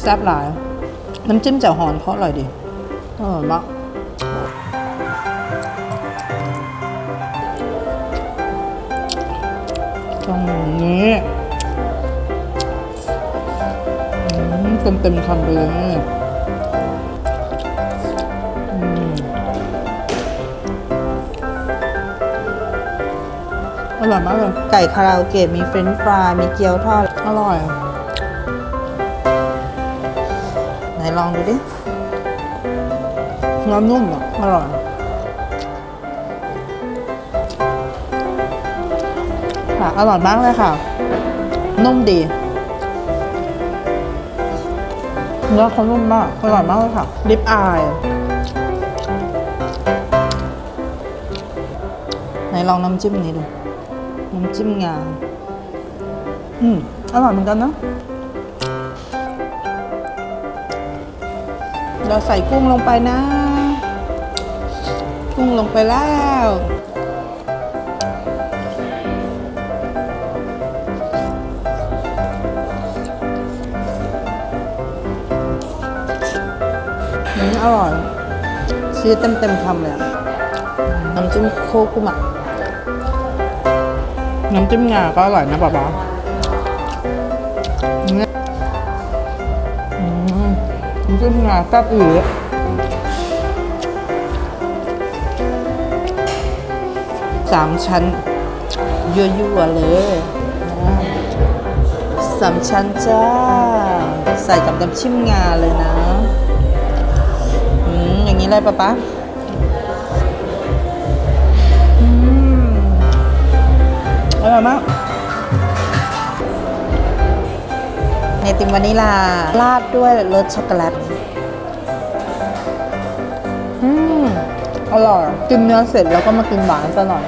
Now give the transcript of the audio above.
แซ่บหลาย น้ำจิ้มแจ่วฮอนเขาอร่อยดีอร่อยมากตรงนี้เต็มเต็มๆคำเลย อร่อยมากเลยไก่คาราโอเกะมีเฟรนช์ฟรายมีเกี๊ยวทอดอร่อย ไหนลองดูดิเนื้อนุ่มอะอร่อยค่ะอร่อยมากเลยค่ะ นุ่มดีเนื้อเขานุ่มมากอร่อยมากเลยค่ะลิปอายไหนลองน้ำจิ้มนี้ดู น้ำจิ้มงา อืม อร่อยเหมือนกันนะ เราใส่กุ้งลงไปนะ กุ้งลงไปแล้วอืมอร่อยชีสเต็มเต็มๆคำเลยน้ำจิ้มโคกุมะ น้ำจิ้มงาก็อร่อยนะป๊าป๊าน้ำจิ้มงาแซ่บอีกสามชั้นยั่วๆเลยสามชั้นจ้า ใส่กับน้ำจิ้มงาเลยนะอืมอย่างนี้เลยปะป๊า ร่อยมากไอติมวานิลาราดด้วยรสช็อกโกแลตอืมอร่อยกินเนื้อเสร็จแล้วก็มากินหวานซะหน่อย